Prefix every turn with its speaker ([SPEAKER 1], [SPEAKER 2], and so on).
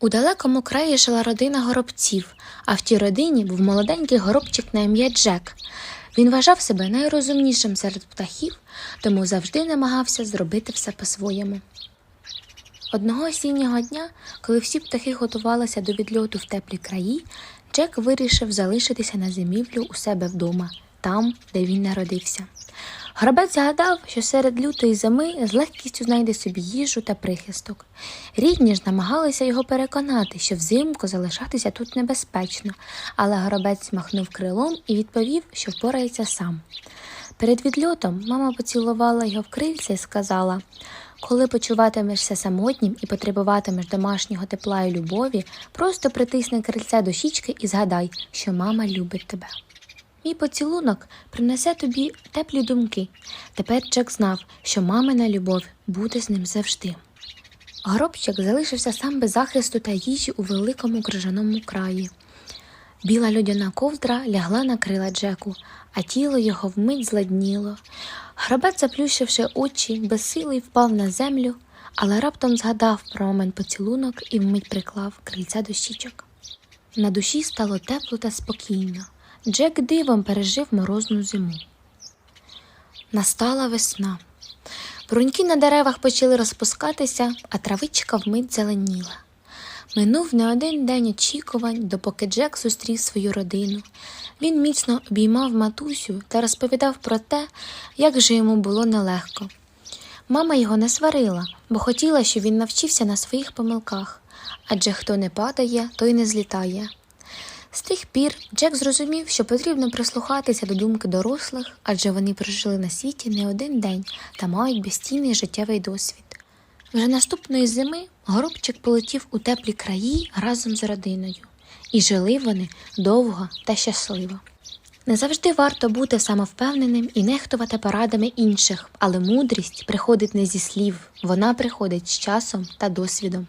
[SPEAKER 1] У далекому краї жила родина горобців, а в тій родині був молоденький горобчик на ім'я Джек. Він вважав себе найрозумнішим серед птахів, тому завжди намагався зробити все по-своєму. Одного осіннього дня, коли всі птахи готувалися до відльоту в теплі краї, Джек вирішив залишитися на зимівлю у себе вдома, там, де він народився. Грабець гадав, що серед лютої зими з легкістю знайде собі їжу та прихисток. Рідні ж намагалися його переконати, що взимку залишатися тут небезпечно, але горобець махнув крилом і відповів, що впорається сам. Перед відльотом мама поцілувала його в крильця і сказала: коли почуватимешся самотнім і потребуватимеш домашнього тепла і любові, просто притисни крильце до щічки і згадай, що мама любить тебе. Мій поцілунок принесе тобі теплі думки. Тепер Джек знав, що мамина любов буде з ним завжди. Горобчик залишився сам без захисту та їжі у великому крижаному краї. Біла льодяна ковдра лягла на крила Джеку, а тіло його вмить зладніло. Гробець, заплющивши очі, безсилий впав на землю, але раптом згадав про момент поцілунок і вмить приклав крильця до щічок. На душі стало тепло та спокійно. Джек дивом пережив морозну зиму. Настала весна. Бруньки на деревах почали розпускатися, а травичка вмить зеленіла. Минув не один день очікувань, допоки Джек зустрів свою родину. Він міцно обіймав матусю та розповідав про те, як же йому було нелегко. Мама його не сварила, бо хотіла, щоб він навчився на своїх помилках, адже хто не падає, той не злітає. З тих пір Джек зрозумів, що потрібно прислухатися до думки дорослих, адже вони прожили на світі не один день та мають безцінний життєвий досвід. Вже наступної зими горобчик полетів у теплі краї разом з родиною, і жили вони довго та щасливо. Не завжди варто бути самовпевненим і нехтувати порадами інших, але мудрість приходить не зі слів, вона приходить з часом та досвідом.